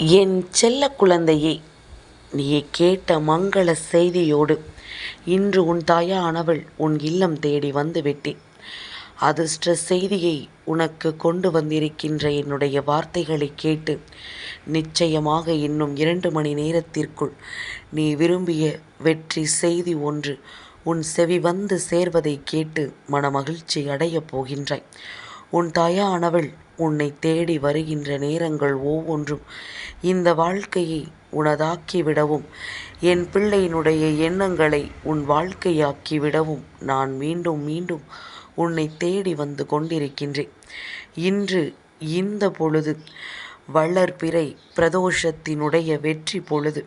என் செல்ல குழந்தையே நீ கேட்ட மங்கள செய்தியோடு இன்று உன் தாயானவள் உன் இல்லம் தேடி வந்து விட்டேன். அதிர்ஷ்ட செய்தியை உனக்கு கொண்டு வந்திருக்கின்ற என்னுடைய வார்த்தைகளை கேட்டு நிச்சயமாக இன்னும் இரண்டு மணி நேரத்திற்குள் நீ விரும்பிய வெற்றி செய்தி ஒன்று உன் செவி வந்து சேர்வதை கேட்டு மனமகிழ்ச்சி அடையப் போகின்றாய். உன் தாயானவள் உன்னை தேடி வருகின்ற நேரங்கள் ஒவ்வொன்றும் இந்த வாழ்க்கையை உனதாக்கிவிடவும் என் பிள்ளையினுடைய எண்ணங்களை உன் வாழ்க்கையாக்கிவிடவும் நான் மீண்டும் மீண்டும் உன்னை தேடி வந்து கொண்டிருக்கின்றேன். இன்று இந்த பொழுது வளர்பிறை பிரதோஷத்தினுடைய வெற்றி பொழுது.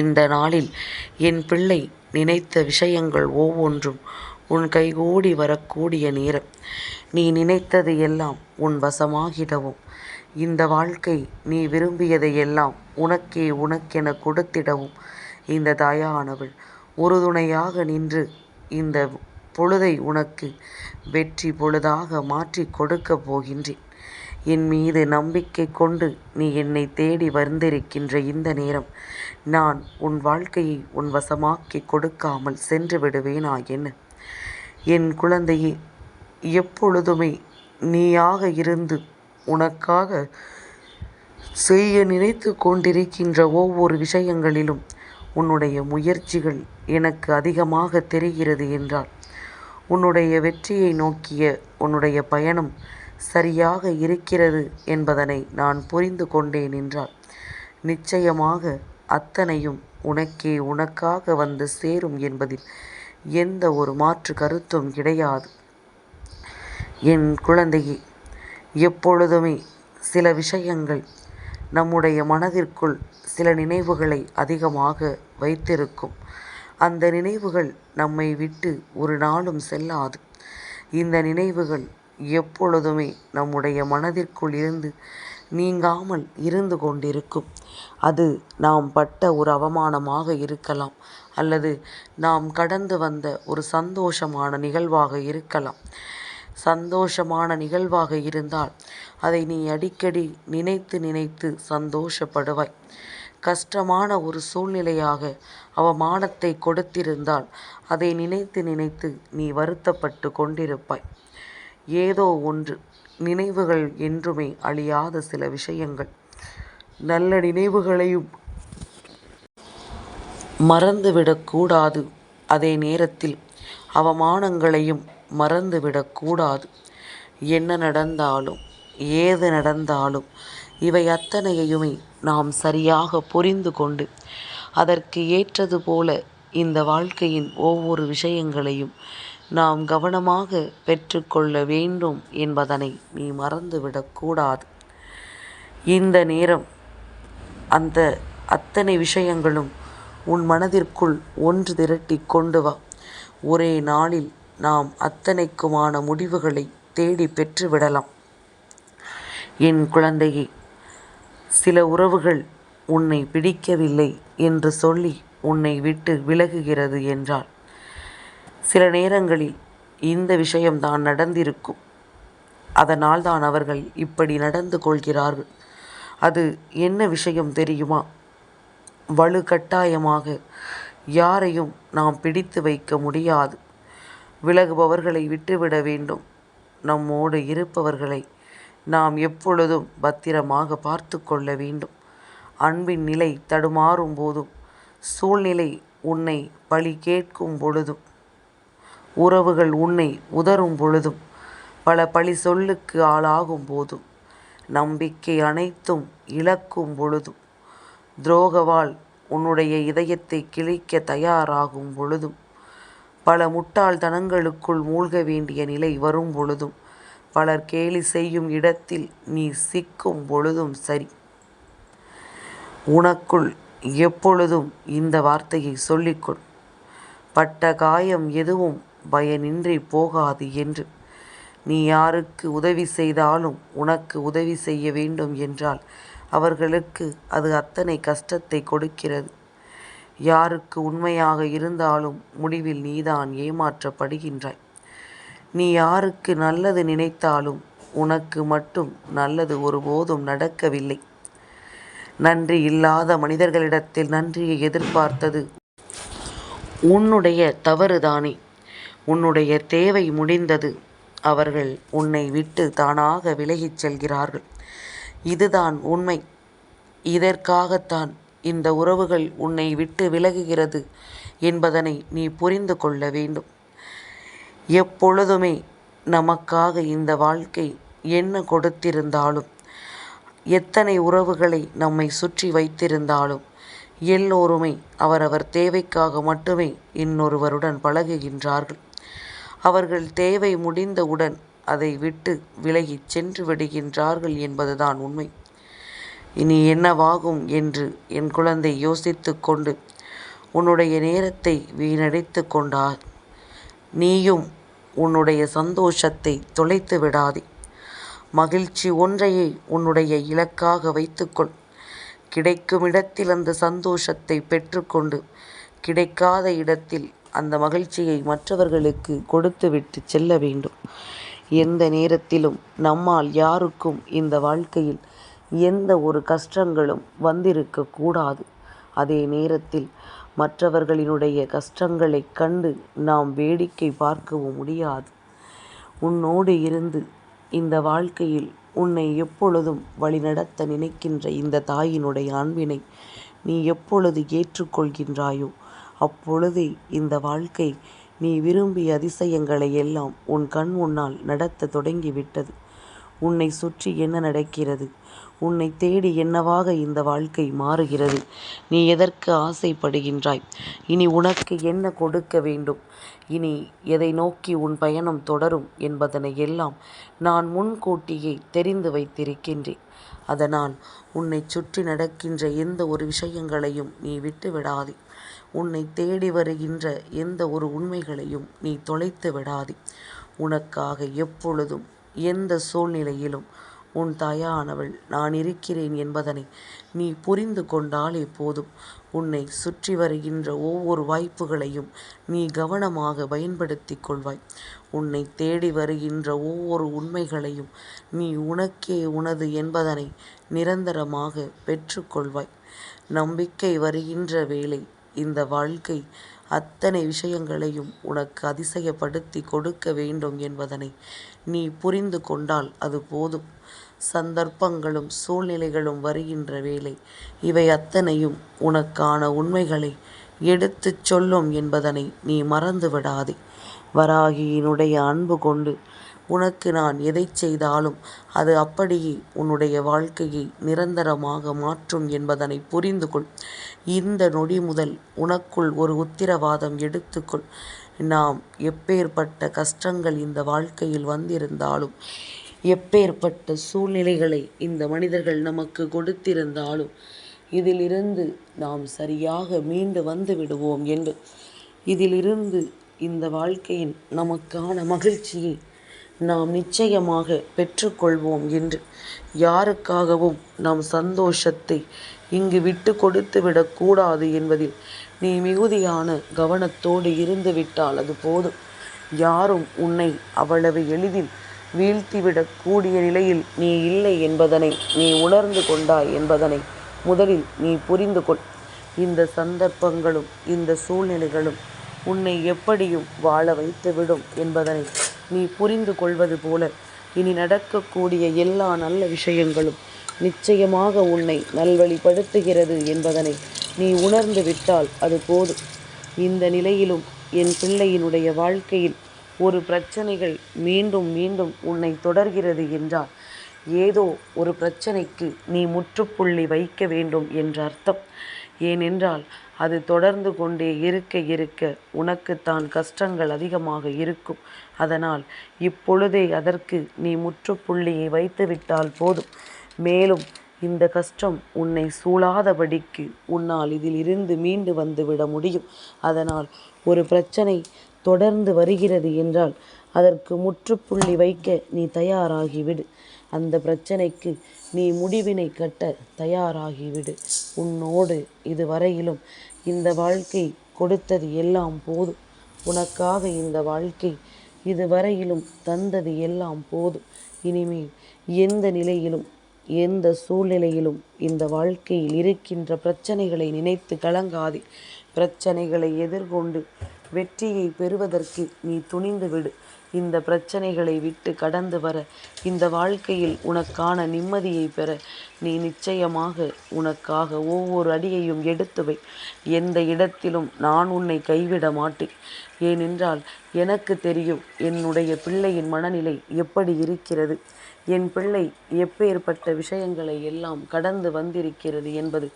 இந்த நாளில் என் பிள்ளை நினைத்த விஷயங்கள் ஒவ்வொன்றும் உன் கைகூடி வரக்கூடிய நேரம். நீ நினைத்தது எல்லாம் உன் வசமாகிடவும். இந்த வாழ்க்கை நீ விரும்பியதை எல்லாம் உனக்கே உனக்கென கொடுத்திடவும். இந்த தாயானவள் உறுதுணையாக நின்று இந்த பொழுதை உனக்கு வெற்றி பொழுதாக மாற்றி கொடுக்கப் போகின்றேன். என் மீது நம்பிக்கை கொண்டு நீ என்னை தேடி வந்திருக்கின்ற இந்த நேரம் நான் உன் வாழ்க்கையை உன் வசமாக்கி கொடுக்காமல் சென்று விடுவேனா என்ன? என் குழந்தையே எப்பொழுதுமே நீயாக இருந்து உனக்காக செய்ய நினைத்து கொண்டிருக்கின்ற ஒவ்வொரு விஷயங்களிலும் உன்னுடைய முயற்சிகள் எனக்கு அதிகமாக தெரிகிறது என்றால் உன்னுடைய வெற்றியை நோக்கிய உன்னுடைய பயணம் சரியாக இருக்கிறது என்பதனை நான் புரிந்து கொண்டேன் என்றால் நிச்சயமாக அத்தனையும் உனக்கே உனக்காக வந்து சேரும் என்பதில் எந்த ஒரு மாற்று கருத்தும் கிடையாது. என் குழந்தையே எப்பொழுதுமே சில விஷயங்கள் நம்முடைய மனதிற்குள் சில நினைவுகளை அதிகமாக வைத்திருக்கும். அந்த நினைவுகள் நம்மை விட்டு ஒரு நாளும் செல்லாது. இந்த நினைவுகள் எப்பொழுதுமே நம்முடைய மனதிற்குள் இருந்து நீங்காமல் இருந்து கொண்டிருக்கும். அது நாம் பட்ட ஒரு அவமானமாக இருக்கலாம். அல்லது நாம் கடந்து வந்த ஒரு சந்தோஷமான நிகழ்வாக இருக்கலாம். சந்தோஷமான நிகழ்வாக இருந்தால் அதை நீ அடிக்கடி நினைத்து நினைத்து சந்தோஷப்படுவாய். கஷ்டமான ஒரு சூழ்நிலையாக அவமானத்தை கொடுத்திருந்தால் அதை நினைத்து நினைத்து நீ வருத்தப்பட்டு கொண்டிருப்பாய். ஏதோ ஒன்று நினைவுகள் என்றுமே அழியாத சில விஷயங்கள். நல்ல நினைவுகளையும் மறந்துவிடக்கூடாது அதே நேரத்தில் அவமானங்களையும் மறந்துவிடக்கூடாது என்ன நடந்தாலும் ஏது நடந்தாலும் இவை அத்தனையுமே நாம் சரியாக புரிந்து கொண்டு அதற்கு ஏற்றது போல இந்த வாழ்க்கையின் ஒவ்வொரு விஷயங்களையும் நாம் கவனமாக பெற்றுக்கொள்ள வேண்டும் என்பதனை நீ மறந்துவிடக்கூடாது இந்த நேரம் அந்த அத்தனை விஷயங்களும் உன் மனதிற்குள் ஒன்று திரட்டி கொண்டு வா. ஒரே நாளில் நாம் அத்தனைக்குமான முடிவுகளை தேடி பெற்றுவிடலாம் என் குழந்தையே சில உறவுகள் உன்னை பிடிக்கவில்லை என்று சொல்லி உன்னை விட்டு விலகுகிறது என்றால் சில நேரங்களில் இந்த விஷயம்தான் நடந்திருக்கும். அதனால் தான் அவர்கள் இப்படி நடந்து கொள்கிறார்கள். அது என்ன விஷயம் தெரியுமா? வலு கட்டாயமாக யாரையும் நாம் பிடித்து வைக்க முடியாது. விலகுபவர்களை விட்டுவிட வேண்டும். நம்மோடு இருப்பவர்களை நாம் எப்பொழுதும் பத்திரமாக பார்த்து கொள்ள வேண்டும். அன்பின் நிலை தடுமாறும் போதும். சூழ்நிலை உன்னை பழி கேட்கும் பொழுதும். உறவுகள் உன்னை உதறும் பொழுதும். பல பழி சொல்லுக்கு ஆளாகும் போதும். நம்பிக்கை அனைத்தும் இழக்கும் பொழுதும். துரோகவால் உன்னுடைய இதயத்தை கிழிக்க தயாராகும் பொழுதும் பல முட்டாள்தனங்களுக்குள் மூழ்க வேண்டிய நிலை வரும் பொழுதும் பலர் கேலி செய்யும் இடத்தில் நீ சிக்கும் பொழுதும் சரி. உனக்குள் எப்பொழுதும் இந்த வார்த்தையை சொல்லிக்கொள். பட்ட காயம் எதுவும் பயனின்றி போகாது என்று. நீ யாருக்கு உதவி செய்தாலும் உனக்கு உதவி செய்ய வேண்டும் என்றால் அவர்களுக்கு அது அத்தனை கஷ்டத்தை கொடுக்கிறது. யாருக்கு உண்மையாக இருந்தாலும் முடிவில் நீதான் ஏமாற்றப்படுகின்றாய். நீ யாருக்கு நல்லது நினைத்தாலும் உனக்கு மட்டும் நல்லது ஒருபோதும் நடக்கவில்லை. நன்றி இல்லாத மனிதர்களிடத்தில் நன்றியை எதிர்பார்த்தது உன்னுடைய தவறுதானே. உன்னுடைய தேவை முடிந்தது. அவர்கள் உன்னை விட்டு தானாக விலகிச் செல்கிறார்கள். இதுதான் உண்மை. இதற்காகத்தான் இந்த உறவுகள் உன்னை விட்டு விலகுகிறது என்பதனை நீ புரிந்து கொள்ள வேண்டும். எப்பொழுதுமே நமக்காக இந்த வாழ்க்கை என்ன கொடுத்திருந்தாலும் எத்தனை உறவுகளை நம்மை சுற்றி வைத்திருந்தாலும் எல்லோருமே அவரவர் தேவைக்காக மட்டுமே இன்னொருவருடன் பழகுகின்றார்கள். அவர்கள் தேவை முடிந்தவுடன் அதை விட்டு விலகிச் சென்று விடுகின்றார்கள் என்பதுதான் உண்மை. இனி என்னவாகும் என்று என் குழந்தை யோசித்து கொண்டு உன்னுடைய நேரத்தை வீணடித்து கொண்டார். நீயும் உன்னுடைய சந்தோஷத்தை தொலைத்து விடாதே. மகிழ்ச்சி ஒன்றையே உன்னுடைய இலக்காக வைத்துக்கொள். கிடைக்கும் இடத்தில் அந்த சந்தோஷத்தை பெற்றுக்கொண்டு கிடைக்காத இடத்தில் அந்த மகிழ்ச்சியை மற்றவர்களுக்கு கொடுத்துவிட்டு செல்ல வேண்டும். எந்த நேரத்திலும் நம்மால் யாருக்கும் இந்த வாழ்க்கையில் எந்த ஒரு கஷ்டங்களும் வந்திருக்க கூடாது. அதே நேரத்தில் மற்றவர்களினுடைய கஷ்டங்களை கண்டு நாம் வேடிக்கை பார்க்கவும் முடியாது. உன்னோடு இருந்து இந்த வாழ்க்கையில் உன்னை எப்பொழுதும் வழிநடத்த நினைக்கின்ற இந்த தாயினுடைய அன்பினை நீ எப்பொழுது ஏற்றுக்கொள்கின்றாயோ அப்பொழுதே இந்த வாழ்க்கை நீ விரும்பிய அதிசயங்களை எல்லாம் உன் கண் முன்னால் நடத்த தொடங்கிவிட்டது. உன்னை சுற்றி என்ன நடக்கிறது? உன்னை தேடி என்னவாக இந்த வாழ்க்கை மாறுகிறது? நீ எதற்கு ஆசைப்படுகின்றாய்? இனி உனக்கு என்ன கொடுக்க வேண்டும்? இனி எதை நோக்கி உன் பயணம் தொடரும் என்பதனை எல்லாம் நான் முன்கூட்டியே தெரிந்து வைத்திருக்கின்றேன். அதனால் உன்னை சுற்றி நடக்கின்ற எந்த ஒரு விஷயங்களையும் நீ விட்டு விடாதே உன்னை தேடி வருகின்ற எந்த ஒரு உண்மைகளையும் நீ தொலைத்து விடாதே. உனக்காக எப்பொழுதும் எந்த சூழ்நிலையிலும் உன் தாயானவள் நான் இருக்கிறேன் என்பதனை நீ புரிந்து கொண்டாலே போதும். உன்னை சுற்றி வருகின்ற ஒவ்வொரு வாய்ப்புகளையும் நீ கவனமாக பயன்படுத்தி கொள்வாய். உன்னை தேடி வருகின்ற ஒவ்வொரு உண்மைகளையும் நீ உனக்கே உனது என்பதனை நிரந்தரமாக பெற்றுக்கொள்வாய் நம்பிக்கை வருகின்ற வேளை இந்த வாழ்க்கை அத்தனை விஷயங்களையும் உனக்கு அதிசயப்படுத்தி கொடுக்க வேண்டும் என்பதனை நீ புரிந்து கொண்டால் அது போதும். சந்தர்ப்பங்களும் சூழ்நிலைகளும் வருகின்ற வேளை இவை அத்தனையும் உனக்கான உண்மைகளை எடுத்துச் சொல்லும் என்பதனை நீ மறந்து விடாதே வராகியினுடைய அன்பு கொண்டு உனக்கு நான் எதை செய்தாலும் அது அப்படியே உன்னுடைய வாழ்க்கையை நிரந்தரமாக மாற்றும் என்பதனை புரிந்து கொள் இந்த நொடி முதல் உனக்குள் ஒரு உத்திரவாதம் எடுத்துக்கொள். நாம் எப்பேற்பட்ட கஷ்டங்கள் இந்த வாழ்க்கையில் வந்திருந்தாலும் எப்பேற்பட்ட சூழ்நிலைகளை இந்த மனிதர்கள் நமக்கு கொடுத்திருந்தாலும் இதிலிருந்து நாம் சரியாக மீண்டு வந்து விடுவோம் என்று. இதிலிருந்து இந்த வாழ்க்கையின் நமக்கான மகிழ்ச்சியை நாம் நிச்சயமாக பெற்றுக்கொள்வோம் என்று. யாருக்காகவும் நாம் சந்தோஷத்தை இங்கு விட்டு கொடுத்து விடக்கூடாது என்பதில் நீ மிகுதியான கவனத்தோடு இருந்து விட்டால் அது போதும். யாரும் உன்னை அவ்வளவு எளிதில் வீழ்த்திவிடக்கூடிய நிலையில் நீ இல்லை என்பதனை நீ உணர்ந்து கொண்டாய் என்பதனை முதலில் நீ புரிந்து கொள். இந்த சந்தர்ப்பங்களும் இந்த சூழ்நிலைகளும் உன்னை எப்படியும் வாழ வைத்துவிடும் என்பதனை நீ புரிந்து கொள்வது போல. இனி நடக்கக்கூடிய எல்லா நல்ல விஷயங்களும் நிச்சயமாக உன்னை நல்வழிப்படுத்துகிறது என்பதனை நீ உணர்ந்து விட்டால் அது போதும். இந்த நிலையிலும் என் பிள்ளையினுடைய வாழ்க்கையில் ஒரு பிரச்சனைகள் மீண்டும் மீண்டும் உன்னை தொடர்கிறது என்றால் ஏதோ ஒரு பிரச்சனைக்கு நீ முற்றுப்புள்ளி வைக்க வேண்டும் என்ற அர்த்தம். ஏனென்றால் அது தொடர்ந்து கொண்டே இருக்க இருக்க உனக்குத்தான் கஷ்டங்கள் அதிகமாக இருக்கும். அதனால் இப்பொழுதே அதற்கு நீ முற்றுப்புள்ளியை வைத்துவிட்டால் போதும். மேலும் இந்த கஷ்டம் உன்னை சூழாதபடிக்கு உன்னால் இதில் இருந்து மீண்டு வந்துவிட முடியும். அதனால் ஒரு பிரச்சனை தொடர்ந்து வருகிறது என்றால் அதற்கு முற்றுப்புள்ளி வைக்க நீ தயாராகிவிடு. அந்த பிரச்சனைக்கு நீ முடிவினை கட்ட தயாராகிவிடு. உன்னோடு இதுவரையிலும் இந்த வாழ்க்கை கொடுத்தது எல்லாம் போதும். உனக்காக இந்த வாழ்க்கை இதுவரையிலும் தந்தது எல்லாம் போதும். இனிமேல் எந்த நிலையிலும் எந்த சூழ்நிலையிலும் இந்த வாழ்க்கையில் இருக்கின்ற பிரச்சனைகளை நினைத்து கலங்காதே. பிரச்சனைகளை எதிர்கொண்டு வெற்றியை பெறுவதற்கு நீ துணிந்து விடு. இந்த பிரச்சனைகளை விட்டு கடந்து வர இந்த வாழ்க்கையில் உனக்கான நிம்மதியை பெற நீ நிச்சயமாக உனக்காக ஒவ்வொரு அடியையும் எடுத்துவை எந்த இடத்திலும் நான் உன்னை கைவிட மாட்டேன். ஏனென்றால் எனக்கு தெரியும் என்னுடைய பிள்ளையின் மனநிலை எப்படி இருக்கிறது. என் பிள்ளை எப்பேற்பட்ட விஷயங்களை எல்லாம் கடந்து வந்திருக்கிறது என்பது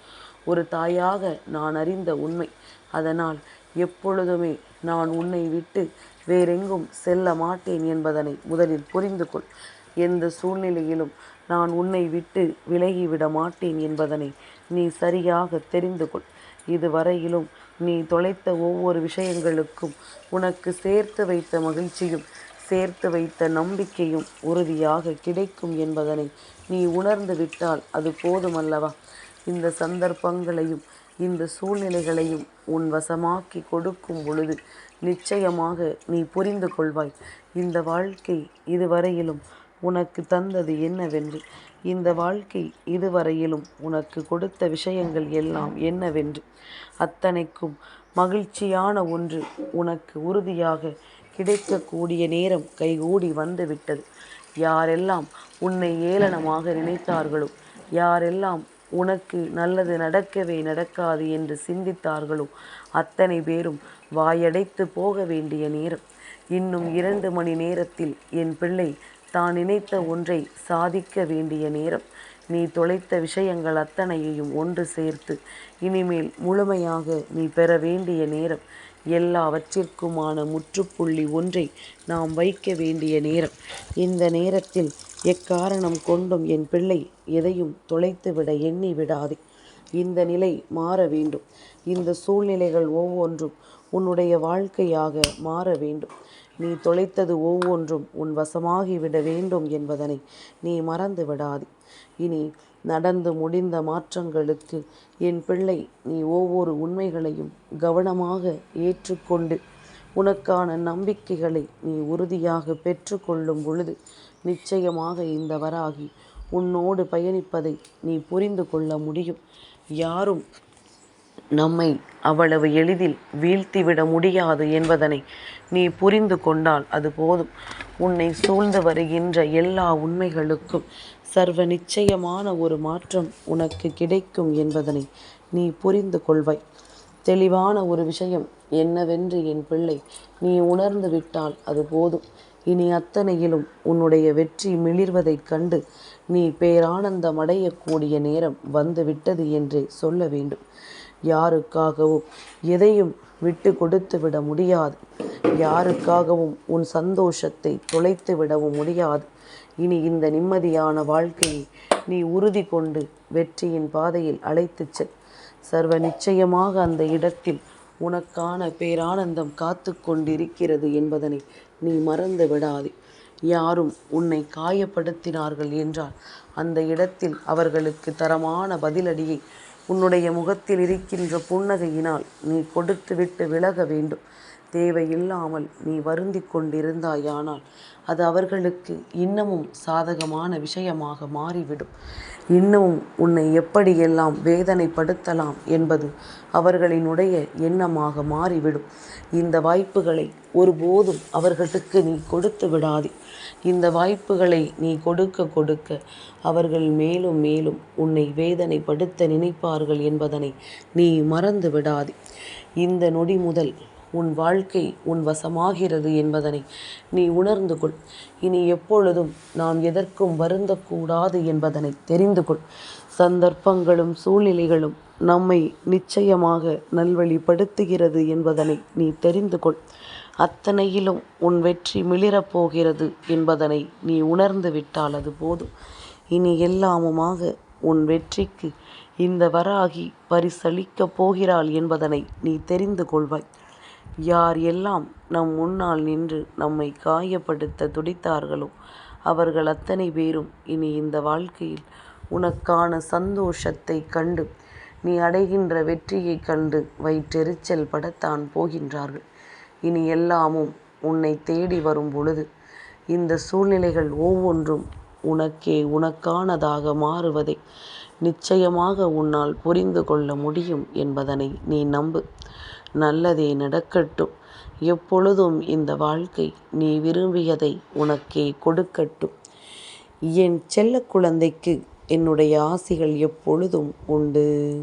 ஒரு தாயாக நான் அறிந்த உண்மை. அதனால் எப்பொழுதுமே நான் உன்னை விட்டு வேறெங்கும் செல்ல மாட்டேன் என்பதனை முதலில் புரிந்து கொள். எந்த சூழ்நிலையிலும் நான் உன்னை விட்டு விலகிவிட மாட்டேன் என்பதனை நீ சரியாக தெரிந்து கொள். இதுவரையிலும் நீ தொலைத்த ஒவ்வொரு விஷயங்களுக்கும் உனக்கு சேர்த்து வைத்த மகிழ்ச்சியும் சேர்த்து வைத்த நம்பிக்கையும் உறுதியாக கிடைக்கும் என்பதனை நீ உணர்ந்து விட்டால் அது போதுமல்லவா? இந்த சந்தர்ப்பங்களையும் இந்த சூழ்நிலைகளையும் உன் வசமாக்கி கொடுக்கும் பொழுது நிச்சயமாக நீ புரிந்து கொள்வாய். இந்த வாழ்க்கை இதுவரையிலும் உனக்கு தந்தது என்னவென்று? இந்த வாழ்க்கை இதுவரையிலும் உனக்கு கொடுத்த விஷயங்கள் எல்லாம் என்னவென்று? அத்தனைக்கும் மகிழ்ச்சியான ஒன்று உனக்கு உறுதியாக கிடைக்கக்கூடிய நேரம் கைகூடி வந்துவிட்டது. யாரெல்லாம் உன்னை ஏளனமாக நினைத்தார்களோ யாரெல்லாம் உனக்கு நல்லது நடக்கவே நடக்காது என்று சிந்தித்தார்களோ? அத்தனை பேரும் வாயடைத்து போக வேண்டிய நேரம். இன்னும் இரண்டு மணி நேரத்தில் என் பிள்ளை தான் நினைத்த ஒன்றை சாதிக்க வேண்டிய நேரம். நீ தொலைத்த விஷயங்கள் அத்தனையையும் ஒன்று சேர்த்து இனிமேல் முழுமையாக நீ பெற வேண்டிய நேரம். எல்லாவற்றிற்குமான முற்றுப்புள்ளி ஒன்றை நாம் வைக்க வேண்டிய நேரம். இந்த நேரத்தில் எக்காரணம் கொண்டும் என் பிள்ளை எதையும் தொலைத்துவிட எண்ணி விடாதே. இந்த நிலை மாற வேண்டும். இந்த சூழ்நிலைகள் ஒவ்வொன்றும் உன்னுடைய வாழ்க்கையாக மாற வேண்டும். நீ தொலைத்தது ஒவ்வொன்றும் உன் வசமாகிவிட வேண்டும் என்பதனை நீ மறந்து விடாதே. இனி நடந்து முடிந்த மாற்றங்களுக்கு என் பிள்ளை நீ ஒவ்வொரு உண்மைகளையும் கவனமாக ஏற்றுக்கொண்டு உனக்கான நம்பிக்கைகளை நீ உறுதியாக பெற்றுக்கொள்ளும் பொழுது நிச்சயமாக இந்த வராகி உன்னோடு பயணிப்பதை நீ புரிந்து கொள்ள முடியும். யாரும் நம்மை அவ்வளவு எளிதில் வீழ்த்திவிட முடியாது என்பதனை நீ புரிந்து கொண்டால் அது போதும். உன்னை சூழ்ந்து வருகின்ற எல்லா உண்மைகளுக்கும் சர்வ நிச்சயமான ஒரு மாற்றம் உனக்கு கிடைக்கும் என்பதனை நீ புரிந்து கொள்வாய். தெளிவான ஒரு விஷயம் என்னவென்று என் பிள்ளை நீ உணர்ந்து விட்டால் அது போதும். இனி அத்தனையிலும் உன்னுடைய வெற்றி மிளிர்வதைக் கண்டு நீ பேரானந்தம் அடையக்கூடிய நேரம் வந்துவிட்டது என்றே சொல்ல வேண்டும். யாருக்காகவும் எதையும் விட்டு கொடுத்து விட முடியாது. யாருக்காகவும் உன் சந்தோஷத்தை தொலைத்து விடவும் முடியாது. இனி இந்த நிம்மதியான வாழ்க்கையை நீ உறுதி கொண்டு வெற்றியின் பாதையில் அழைத்துச் செல். சர்வ நிச்சயமாக அந்த இடத்தில் உனக்கான பேரானந்தம் காத்து கொண்டிருக்கிறது என்பதனை நீ மறந்து விடாதே. யாரும் உன்னை காயப்படுத்தினார்கள் என்றால் அந்த இடத்தில் அவர்களுக்கு தரமான பதிலடியை உன்னுடைய முகத்தில் இருக்கின்ற புன்னகையினால் நீ கொடுத்துவிட்டு விலக வேண்டும். தேவையில்லாமல் நீ வருந்தி கொண்டிருந்தாயானால் அது அவர்களுக்கு இன்னமும் சாதகமான விஷயமாக மாறிவிடும். இன்னமும் உன்னை எப்படியெல்லாம் வேதனைப்படுத்தலாம் என்பது அவர்களினுடைய எண்ணமாக மாறிவிடும். இந்த வாய்ப்புகளை ஒருபோதும் அவர்களுக்கு நீ கொடுத்து விடாதே. இந்த வாய்ப்புகளை நீ கொடுக்க கொடுக்க அவர்கள் மேலும் மேலும் உன்னை வேதனைப்படுத்த நினைப்பார்கள் என்பதனை நீ மறந்து விடாதே. இந்த நொடி முதல் உன் வாழ்க்கை உன் வசமாகிறது என்பதனை நீ உணர்ந்து கொள். இனி எப்பொழுதும் நாம் எதற்கும் வருந்தக்கூடாது என்பதனை தெரிந்து கொள். சந்தர்ப்பங்களும் சூழ்நிலைகளும் நம்மை நிச்சயமாக நல்வழிப்படுத்துகிறது என்பதனை நீ தெரிந்து கொள். அத்தனையிலும் உன் வெற்றி மிளிரப் போகிறது என்பதனை நீ உணர்ந்து விட்டால் அது போதும். இனி எல்லாமுமாக உன் வெற்றிக்கு இந்த வராகி பரிசளிக்கப் போகிறாள் என்பதனை நீ தெரிந்து கொள்வாய். யார் எல்லாம் நம் முன்னால் நின்று நம்மை காயப்படுத்த துடித்தார்களோ அவர்கள் அத்தனை பேரும் இனி இந்த வாழ்க்கையில் உனக்கான சந்தோஷத்தை கண்டு நீ அடைகின்ற வெற்றியைக் கண்டு வயிற்றெரிச்சல் படத்தான் போகின்றார்கள். இனி எல்லாமும் உன்னை தேடி வரும் பொழுது இந்த சூழ்நிலைகள் ஒவ்வொன்றும் உனக்கே உனக்கானதாக மாறுவதை நிச்சயமாக உன்னால் புரிந்து கொள்ள முடியும் என்பதனை நீ நம்பு. நல்லதே நடக்கட்டும். எப்பொழுதும் இந்த வாழ்க்கை நீ விரும்பியதை உனக்கே கொடுக்கட்டும். என் செல்ல குழந்தைக்கு என்னுடைய ஆசிகள் எப்பொழுதும் உண்டு.